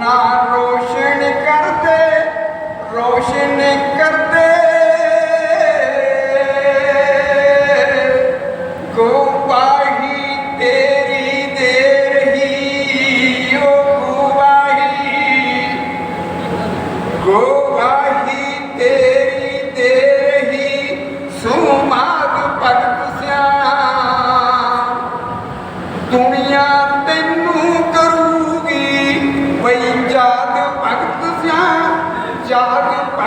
ਨਾ ਰੋਸ਼ਨ ਕਰਦੇ ਰੋਸ਼ਨ ਕਰਦੇ। ਗੋਪਾਹੀ ਤੇਰੀ ਦੇ ਰਹੀ, ਓ ਗੋਪਾਹੀ ਗੋਪਾਹੀ ਤੇਰੀ ਦੇ ਰਹੀ ਸੁਮਾਦ ਭਗਤ ਸਿਆ ਦੁਨੀਆ ਤੈਨੂੰ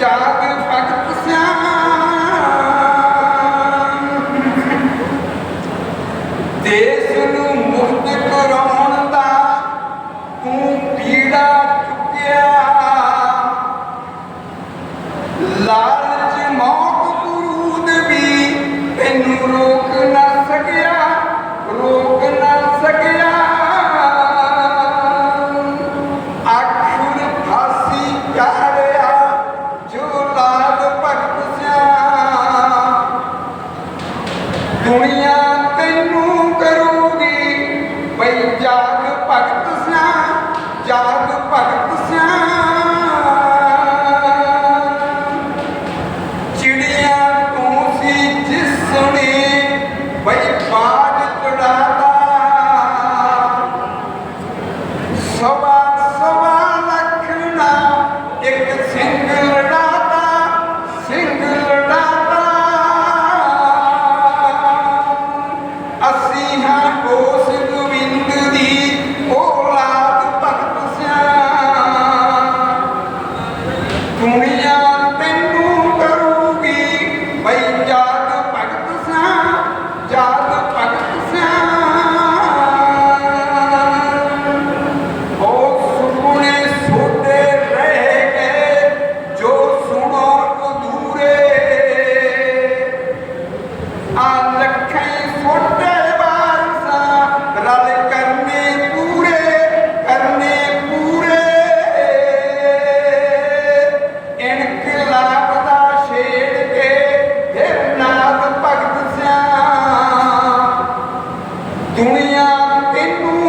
ਜਾਗਿਰ ਪਾਕਿਸਤਾਨ ਦੇਸ਼ ਨੂੰ ਮੁਕਤ ਕਰਾਉਣ When you buy God কিন্তু